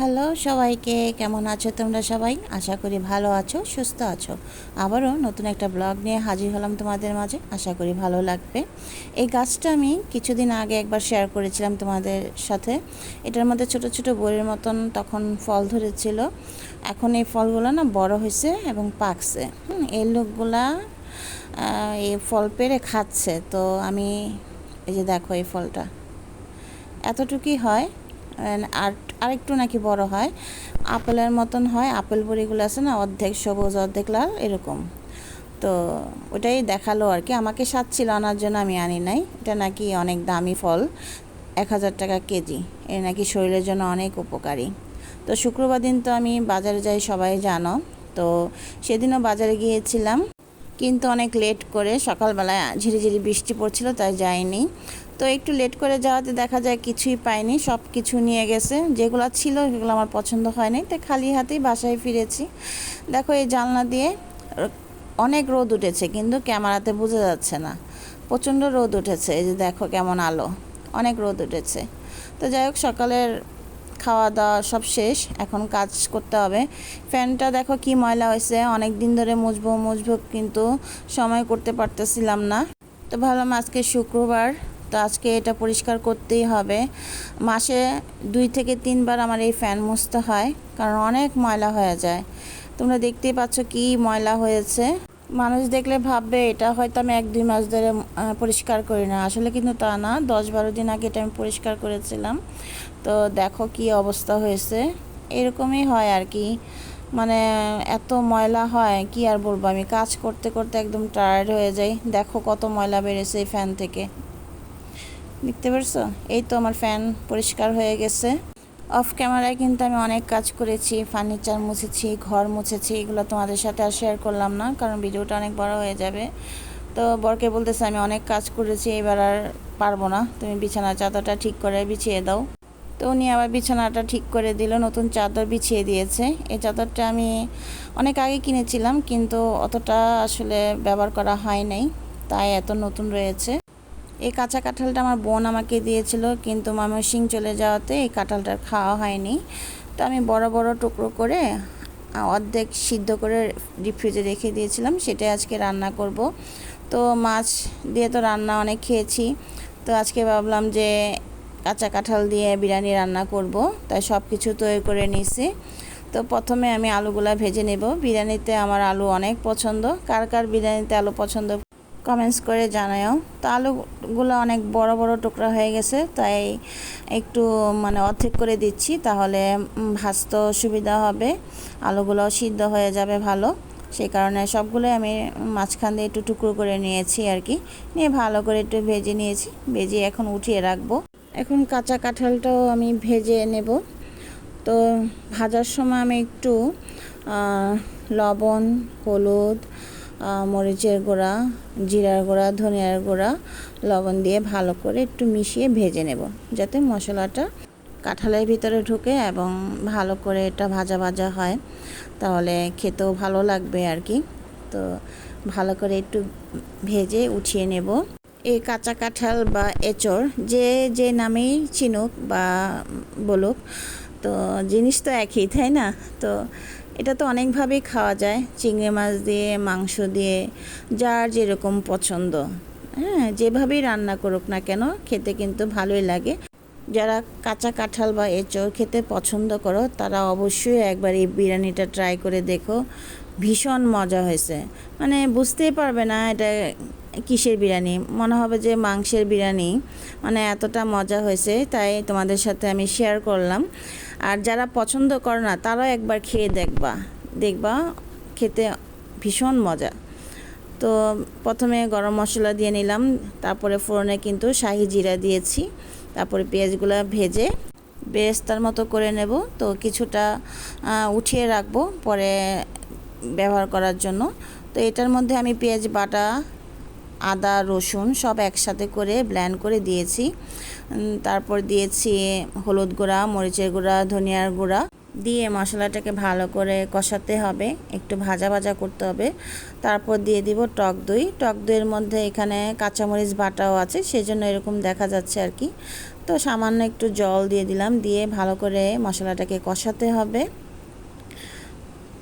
Hello সবাইকে কেমন আছো তোমরা সবাই? আশা করি ভালো আছো সুস্থ আছো। আবারও নতুন একটা ব্লগ নিয়ে হাজির হলাম তোমাদের মাঝে আশা করি ভালো লাগবে। এই গাছটা আমি কিছুদিন আগে একবার শেয়ার করেছিলাম তোমাদের সাথে। এটার মধ্যে ছোট ছোট বইয়ের মতন তখন ফল ধরেছিল। এখন এই ফলগুলো না বড় হয়েছে এবং পাকছে। হুম, এই লোকগুলা এই ফল পেরে খাচ্ছে। তো আমি এই যে দেখো এই ফলটা। এতটুকুই হয়। আর আরেকটু নাকি বড় হয়। আপেলের মতন হয়, আপেল বড়িগুলো আছে না, অর্ধেক সবুজ, অর্ধেক লাল, এরকম। তো ওটাই দেখাল আর কি। আমাকে সাচ্ছিল আনার জন্য আমি আনি নাই। এটা নাকি অনেক দামি ফল, এক হাজার টাকা কেজি। এ নাকি শরীরের জন্য অনেক উপকারী। তো শুক্রবার দিন তো আমি বাজারে যাই, সবাই জানো। তো সেদিনও বাজারে গিয়েছিলাম, কিন্তু অনেক লেট করে সকালবেলায় ঝিরিঝিরি বৃষ্টি পড়ছিল, তাই যাইনি। তো একটু লেট করে যাওয়াতে দেখা যায় কিছুই পাইনি সব কিছু নিয়ে গেছে। যেগুলো ছিল সেগুলো আমার পছন্দ হয়নি। তাই খালি হাতেই বাসায় ফিরেছি। দেখো এই জানলা দিয়ে অনেক রোদ উঠেছে, কিন্তু ক্যামেরাতে বোঝা যাচ্ছে না। প্রচণ্ড রোদ উঠেছে, এই যে দেখো কেমন আলো। অনেক রোদ উঠেছে। তো যাই হোক, সকালের খাওয়া দাওয়া সব শেষ। এখন কাজ করতে হবে। ফ্যানটা দেখো কি ময়লা হয়েছে। অনেক দিন ধরে মুছবো মুছবো, কিন্তু সময় করতে পারতেছিলাম না। তো ভাবলাম আজকে শুক্রবার তো আজকে এটা পরিষ্কার করতেই হবে। মাসে দুই থেকে তিনবার আমার এই ফ্যান মুছতে হয়, কারণ অনেক ময়লা হয়ে যায়। তোমরা দেখতেই পাচ্ছ কি ময়লা হয়েছে। মানুষ দেখলে ভাববে, এটা হয়তো আমি এক দুই মাস ধরে পরিষ্কার করি না। আসলে কিন্তু তা না দশ বারো দিন আগে এটা আমি পরিষ্কার করেছিলাম। তো দেখো কি অবস্থা হয়েছে। এরকমই হয় আর কি। মানে এত ময়লা হয়, কি আর বলব? আমি কাজ করতে করতে একদম টায়ার্ড হয়ে যাই। দেখো কত ময়লা বেড়েছে এই ফ্যান থেকে। দেখতে পারছ? এই তো আমার ফ্যান পরিষ্কার হয়ে গেছে। অফ ক্যামেরায় কিন্তু আমি অনেক কাজ করেছি ফার্নিচার মুছেছি, ঘর মুছেছি, এগুলো তোমাদের সাথে আর শেয়ার করলাম না, কারণ ভিডিওটা অনেক বড় হয়ে যাবে। তো বরকে বলতেছে, আমি অনেক কাজ করেছি, এবার আর পারব না। তুমি বিছানার চাদরটা ঠিক করে বিছিয়ে দাও। তো উনি আবার বিছানাটা ঠিক করে দিল, নতুন চাদর বিছিয়ে দিয়েছে। এই চাদরটা আমি অনেক আগে কিনেছিলাম, কিন্তু অতটা আসলে ব্যবহার করা হয় নাই, তাই এত নতুন রয়েছে। এই কাঁচা কাঁঠালটা আমার বোন আমাকে দিয়েছিল, কিন্তু ময়মনসিং চলে যাওয়াতে এই কাঁঠালটা খাওয়া হয়নি। তো আমি বড় বড় টুকরো করে অর্ধেক সিদ্ধ করে ফ্রিজে রেখে দিয়েছিলাম, সেটাই আজকে রান্না করব। তো মাছ দিয়ে তো রান্না অনেক খেয়েছি, তো আজকে ভাবলাম যে কাঁচা কাঁঠাল দিয়ে বিরিয়ানি রান্না করব, তাই সব কিছু তৈরি করে নিছি তো প্রথমে আমি আলুগুলা ভেজে নেব। বিরিয়ানিতে আমার আলু অনেক পছন্দ। কার কার বিরিয়ানিতে আলু পছন্দ কমেন্টস করে জানাও তো আলুগুলো অনেক বড় বড় টুকরা হয়ে গেছে তাই একটু মানে অর্ধেক করে দিচ্ছি তাহলে উম, ভাজতেও সুবিধা হবে আলুগুলো সিদ্ধ হয়ে যাবে ভালো। সেই কারণে সবগুলোই আমি মাঝখান দিয়ে একটু টুকরো করে নিয়েছি আর কি। নিয়ে ভালো করে একটু ভেজে নিয়েছি ভেজে এখন উঠিয়ে রাখব। এখন কাঁচা কাঁঠালটাও আমি ভেজে নেব। তো ভাজার সময় আমি একটু লবণ হলুদ মরিচের গুঁড়া, জিরার গুঁড়া, ধনিয়ার গুঁড়া, লবণ দিয়ে ভালো করে একটু মিশিয়ে ভেজে নেব, যাতে মশলাটা কাঁঠালের ভিতরে ঢুকে এবং ভালো করে এটা ভাজা ভাজা হয়। তাহলে খেতেও ভালো লাগবে আর কি। তো ভালো করে একটু ভেজে উঠিয়ে নেব। এই কাঁচা কাঁঠাল বা এঁচড়, যে যে নামেই চিনুক বা বলুক, তো জিনিস তো একই, তাই না? তো এটা তো অনেকভাবেই খাওয়া যায়। চিংড়ি মাছ দিয়ে, মাংস দিয়ে, যার যেরকম পছন্দ। হ্যাঁ যেভাবেই রান্না করুক না কেন, খেতে কিন্তু ভালোই লাগে। যারা কাঁচা কাঁঠাল বা এঁচড় খেতে পছন্দ করো, তারা অবশ্যই একবার এই বিরিয়ানিটা ট্রাই করে দেখো। ভীষণ মজা হয়েছে। মানে বুঝতেই পারবে না এটা কিসের বিরিয়ানি। মনে হবে যে মাংসের বিরিয়ানি। মানে এতটা মজা হয়েছে, তাই তোমাদের সাথে আমি শেয়ার করলাম। আর যারা পছন্দ করে না, তারাও একবার খেয়ে দেখবা। দেখবা, খেতে ভীষণ মজা। তো প্রথমে গরম মশলা দিয়ে নিলাম, তারপরে ফোড়নে কিন্তু শাহি জিরা দিয়েছি, তারপরে পেঁয়াজগুলো ভেজে বেরেস্তার মতো করে নেব। তো কিছুটা উঠিয়ে রাখব পরে ব্যবহার করার জন্য। তো এটার মধ্যে আমি পেঁয়াজ বাটা আদা, রসুন সব একসাথে করে ব্ল্যান্ড করে দিয়েছি। তারপর দিয়েছি হলুদ গুঁড়া, মরিচের গুঁড়া, ধনিয়ার গুঁড়া। দিয়ে মশলাটাকে ভালো করে কষাতে হবে, একটু ভাজা ভাজা করতে হবে। তারপর দিয়ে দিব টক দই। টক দইয়ের মধ্যে এখানে কাঁচামরিচ বাটাও আছে, সেজন্য এরকম দেখা যাচ্ছে আর কি। তো সামান্য একটু জল দিয়ে দিলাম, দিয়ে ভালো করে মশলাটাকে কষাতে হবে।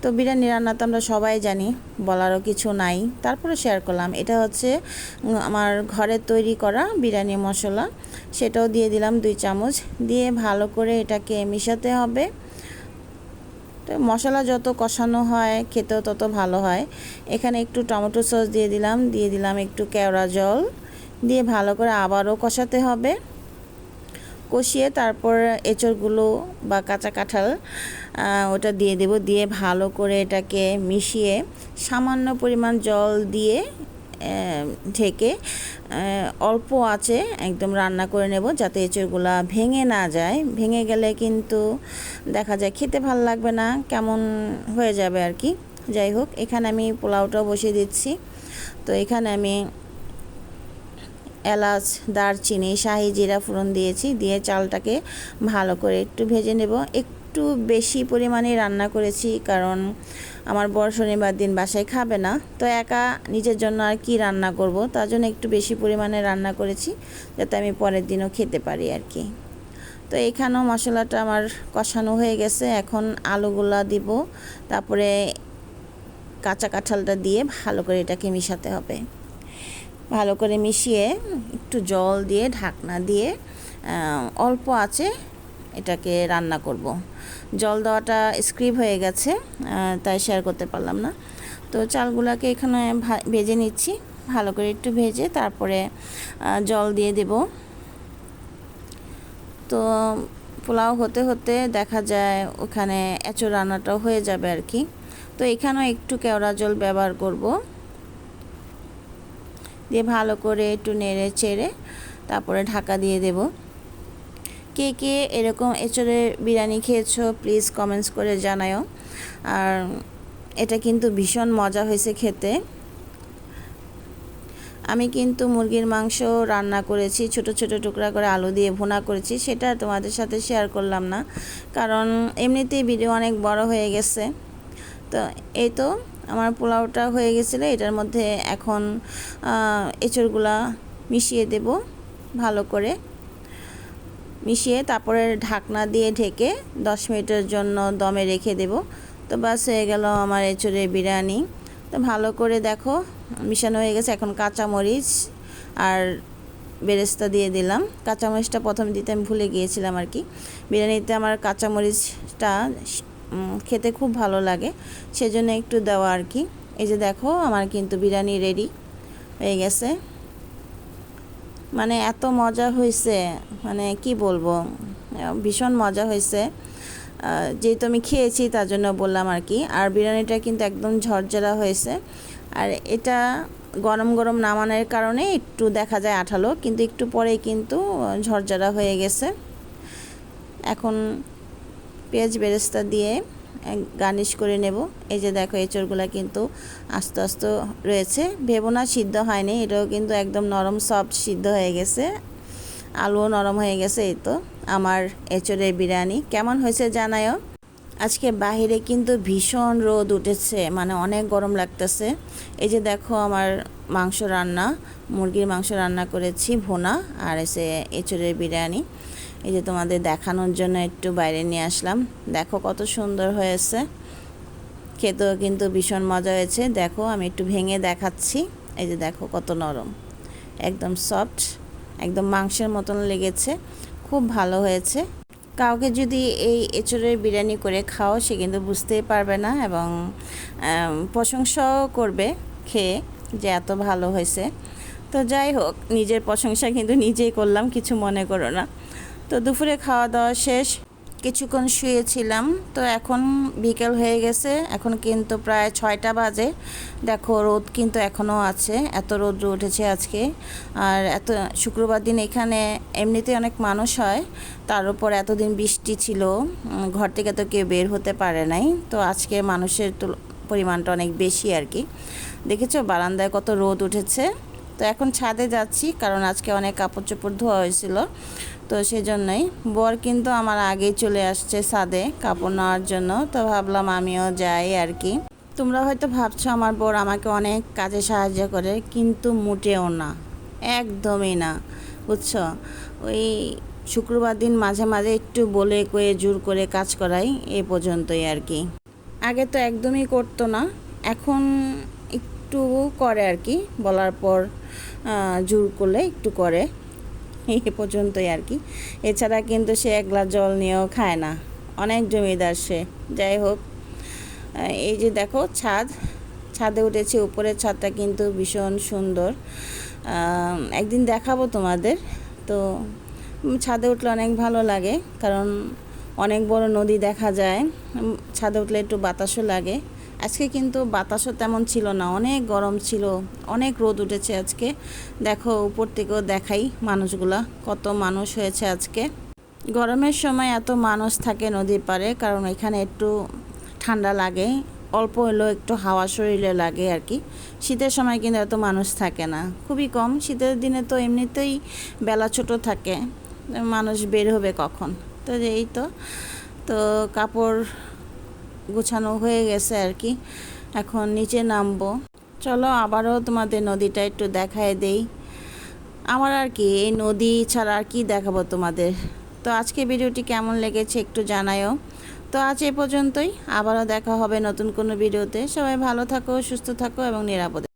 তো বিরিয়ানি রান্না তো আমরা সবাই জানি, বলারও কিছু নাই। তারপরে শেয়ার করলাম, এটা হচ্ছে আমার ঘরে তৈরি করা বিরিয়ানি মশলা। সেটাও দিয়ে দিলাম দুই চামচ, দিয়ে ভালো করে এটাকে মিশাতে হবে। তো মশলা যত কষানো হয়, খেতেও তত ভালো হয়। এখানে একটু টমেটো সস দিয়ে দিলাম দিয়ে দিলাম একটু কেওড়া জল। দিয়ে ভালো করে আবারও কষাতে হবে। কষিয়ে তারপর এঁচড়গুলো বা কাঁচা কাঁঠাল ওটা দিয়ে দেব। দিয়ে ভালো করে এটাকে মিশিয়ে সামান্য পরিমাণ জল দিয়ে ঢেকে অল্প আছে একদম রান্না করে নেব যাতে এঁচড়গুলা ভেঙে না যায়। ভেঙে গেলে কিন্তু দেখা যায় খেতে ভালো লাগবে না, কেমন হয়ে যাবে আর কি। যাই হোক, এখানে আমি পোলাওটাও বসিয়ে দিচ্ছি। তো এখানে আমি এলাচ, দারচিনি, শাহি জিরা ফোড়ন দিয়েছি। দিয়ে চালটাকে ভালো করে একটু ভেজে নেব। একটু বেশি পরিমাণে রান্না করেছি কারণ আমার বড় শনিবার দিন বাসায় খাবে না। তো একা নিজের জন্য আর কি রান্না করব? তার জন্য একটু বেশি পরিমাণে রান্না করেছি যাতে আমি পরের দিনও খেতে পারি আর কি। তো এখানেও মশলাটা আমার কষানো হয়ে গেছে। এখন আলুগুলা দিব। তারপরে কাঁচা কাঁঠালটা দিয়ে ভালো করে এটাকে মিশাতে হবে। ভালো করে মিশিয়ে একটু জল দিয়ে, ঢাকনা দিয়ে অল্প আছে এটাকে রান্না করব। জল দেওয়াটা স্ক্রিপ হয়ে গেছে তাই শেয়ার করতে পারলাম না। তো চালগুলোকে এখানে ভেজে নিচ্ছি, ভালো করে একটু ভেজে তারপরে জল দিয়ে দেব। তো পোলাও হতে হতে দেখা যায় ওখানে এঁচো রান্নাটাও হয়ে যাবে আর কি। তো এখানেও একটু কেওড়া জল ব্যবহার করব। দিয়ে ভালো করে একটু নেড়ে চেড়ে তারপরে ঢাকা দিয়ে দেব। কে কে এরকম এঁচড়ে বিরিয়ানি খেয়েছো প্লিজ কমেন্টস করে জানাও আর এটা কিন্তু ভীষণ মজা হয়েছে খেতে। আমি কিন্তু মুরগির মাংস রান্না করেছি, ছোট ছোট টুকরা করে আলু দিয়ে ভুনা করেছি, সেটা তোমাদের সাথে শেয়ার করলাম না। কারণ এমনিতেই ভিডিও অনেক বড় হয়ে গেছে। তো এই তো আমার পোলাওটা হয়ে গেছিল, এটার মধ্যে এখন এঁচড়গুলা মিশিয়ে দেব ভালো করে। মিশিয়ে তারপরে ঢাকনা দিয়ে ঢেকে দশ মিনিটের জন্য দমে রেখে দেব। তো বাস হয়ে গেল আমার এঁচড়ের বিরিয়ানি। তো ভালো করে দেখো, মিশানো হয়ে গেছে, এখন কাঁচামরিচ আর বেরেস্তা দিয়ে দিলাম। কাঁচামরিচটা প্রথম দিতে আমি ভুলে গিয়েছিলাম আর কি। বিরিয়ানিতে আমার কাঁচামরিচটা খেতে খুব ভালো লাগে। সেজন্য একটু দেওয়া আর কি। এই যে দেখো, আমার কিন্তু বিরিয়ানি রেডি হয়ে গেছে। মানে এত মজা হয়েছে মানে কি বলব? ভীষণ মজা হয়েছে। যেহেতু আমি খেয়েছি, তার জন্য বললাম আর কি। আর বিরিয়ানিটা কিন্তু একদম ঝরঝরা হয়েছে। আর এটা গরম গরম নামানোর কারণে একটু দেখা যায় আঠালো, কিন্তু একটু পরেই কিন্তু ঝরঝরা হয়ে গেছে। এখন পেঁয়াজ বেরেস্তা দিয়ে গার্নিশ করে নেব। এই যে দেখো, এঁচড়গুলো কিন্তু আস্তে আস্তে রয়েছে। ভেবো না, সিদ্ধ হয়নি। এটাও কিন্তু একদম নরম সফট সিদ্ধ হয়ে গেছে। আলুও নরম হয়ে গেছে, এই তো। আমার এঁচড়ের বিরিয়ানি, কেমন হয়েছে জানায়ও আজকে বাহিরে কিন্তু ভীষণ রোদ উঠেছে মানে অনেক গরম লাগতেছে। এই যে দেখো, আমার মাংস রান্না, মুরগির মাংস রান্না করেছি, ভোনা, আর এসে এঁচড়ের বিরিয়ানি। এই যে তোমাদের দেখানোর জন্য একটু বাইরে নিয়ে আসলাম। দেখো কত সুন্দর হয়েছে। খেতেও কিন্তু ভীষণ মজা হয়েছে। দেখো আমি একটু ভেঙে দেখাচ্ছি। এই যে দেখো কত নরম। একদম সফট একদম মাংসের মতন লেগেছে। খুব ভালো হয়েছে। কাউকে যদি এই এঁচড়ের বিরিয়ানি করে খাও, সে কিন্তু বুঝতেই পারবে না এবং প্রশংসাও করবে খেয়ে যে এত ভালো হয়েছে। তো যাই হোক, নিজের প্রশংসা কিন্তু নিজেই করলাম, কিছু মনে করো না। তো দুপুরে খাওয়া দাওয়া শেষ। কিছুক্ষণ শুয়েছিলাম, তো এখন বিকেল হয়ে গেছে। এখন কিন্তু প্রায় ছয়টা বাজে। দেখো, রোদ কিন্তু এখনও আছে, এত রোদ উঠেছে আজকে। আর এত, শুক্রবার দিন এখানে এমনিতে অনেক মানুষ হয়, তার উপর এতদিন বৃষ্টি ছিল ঘর থেকে তো কেউ বের হতে পারে নাই। তো আজকে মানুষের পরিমাণটা অনেক বেশি আর কি। দেখেছ, বারান্দায় কত রোদ উঠেছে। তো এখন ছাদে যাচ্ছি, কারণ আজকে অনেক কাপড় চোপড় ধোয়া হয়েছিল। তো সেজন্যই বর কিন্তু আমার আগেই চলে আসছে ছাদে কাপড় নেওয়ার জন্য। তো ভাবলাম আমিও যাই আর কি। তোমরা হয়তো ভাবছ আমার বর আমাকে অনেক কাজে সাহায্য করে, কিন্তু মোটেও না, একদমই না, বুঝছ? ওই শুক্রবার দিন মাঝে মাঝে একটু বলে কয়ে জোর করে কাজ করাই এ পর্যন্তই আর কি। আগে তো একদমই করতো না, এখন একটু করে আর কি, বলার পর জোর করলে একটু করে। এই পর্যন্তই আর কি। এছাড়া কিন্তু সে এক গ্লাস জল নিয়েও খায় না। অনেক জমিদার সে। যাই হোক এই যে দেখো ছাদ। ছাদে উঠেছি, উপরের ছাদটা কিন্তু ভীষণ সুন্দর। একদিন দেখাবো তোমাদের। তো ছাদে উঠলে অনেক ভালো লাগে, কারণ অনেক বড় নদী দেখা যায়। ছাদে উঠলে একটু বাতাসও লাগে। আজকে কিন্তু বাতাসও তেমন ছিল না, অনেক গরম ছিল, অনেক রোদ উঠেছে আজকে। দেখো, উপর থেকেও দেখাই মানুষগুলা, কত মানুষ হয়েছে আজকে। গরমের সময় এত মানুষ থাকে নদীর পাড়ে, কারণ এখানে একটু ঠান্ডা লাগে, অল্প হলেও একটু হাওয়া শরীরে লাগে আর কি। শীতের সময় কিন্তু এত মানুষ থাকে না, খুবই কম। শীতের দিনে তো এমনিতেই বেলা ছোট থাকে, মানুষ বের হবে কখন? তো এই তো তো কাপড় গোছানো হয়ে গেছে আর কি। এখন নিচে নামবো। চলো আবারও তোমাদের নদীটা একটু দেখায় দেই। আমার আর কি, এই নদী ছাড়া আর কি দেখাবো তোমাদের? তো আজকে ভিডিওটি কেমন লেগেছে একটু জানায়ও। তো আজ এ পর্যন্তই। আবারও দেখা হবে নতুন কোনো ভিডিওতে। সবাই ভালো থাকো, সুস্থ থাকো এবং নিরাপদে